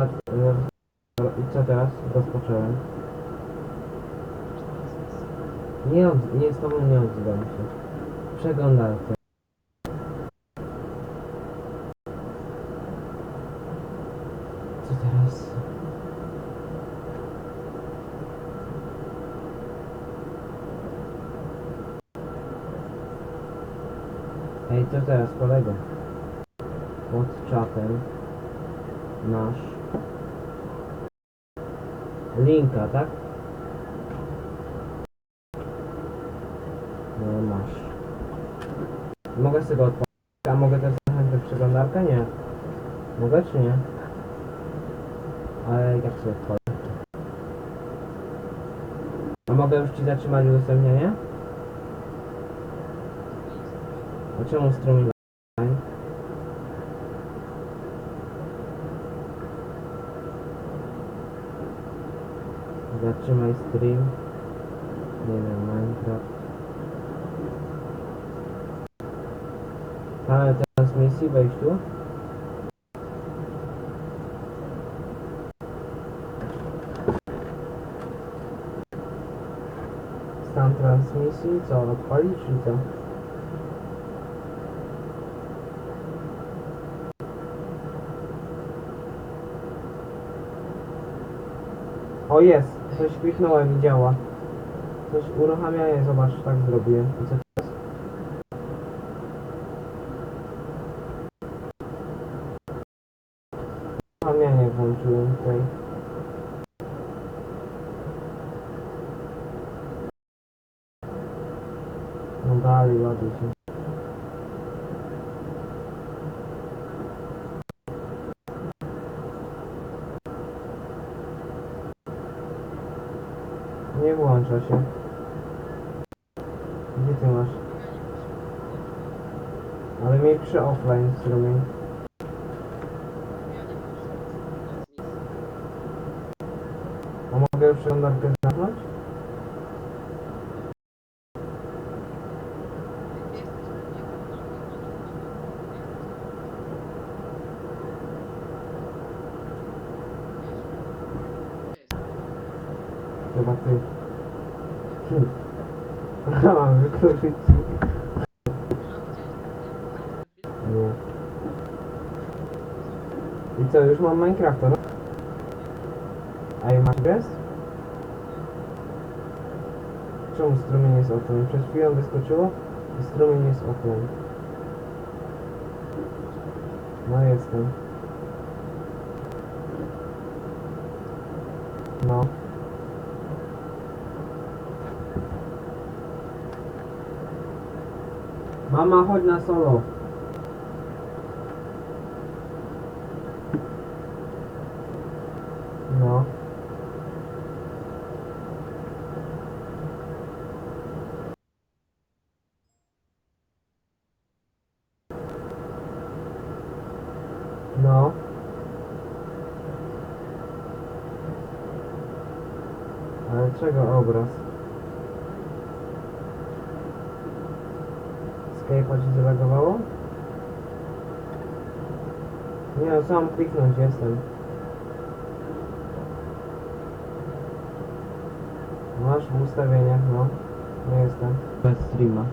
I co teraz? Rozpocząłem. Nie, od, nie z tobą nie odzywam się. Przeglądarkę. Co teraz? Ej, co teraz kolego? Pod czatem masz linka, tak? No masz. Mogę sobie go odpalić, a mogę też zachęcić przeglądarkę? Nie. Mogę czy nie? Ale jak sobie odpalę? A mogę już ci zatrzymać udostępnienie? A czemu strumień Zatrzymaj stream. Nie wiem, Minecraft. Ah, Panel transmisji, wejdź tu. Stan transmisji, co, odpalić oh, czy co? O jest! Coś kliknąłem i działa. Coś uruchamianie, zobacz, tak zrobiłem. I co teraz? Uruchamianie włączyłem tutaj. No dalej, ładuj się. Nie włącza się. Gdzie ty masz? Ale miej przy offline strumień. A mogę przeglądarkę Chyba ty. Hmm. Wykluczyć. Nie. I co, już mam Minecrafta, no? A i masz gest? Czemu strumień jest offline? Przed chwilą wyskoczyło i strumień jest offline. No jestem. No. Mama, chodź na solo. No. No. Ale czego obraz? Skype'a ci zalogowało? Nie no, sam kliknąć jestem. Masz w ustawieniach, no. Nie jestem. Bez streama.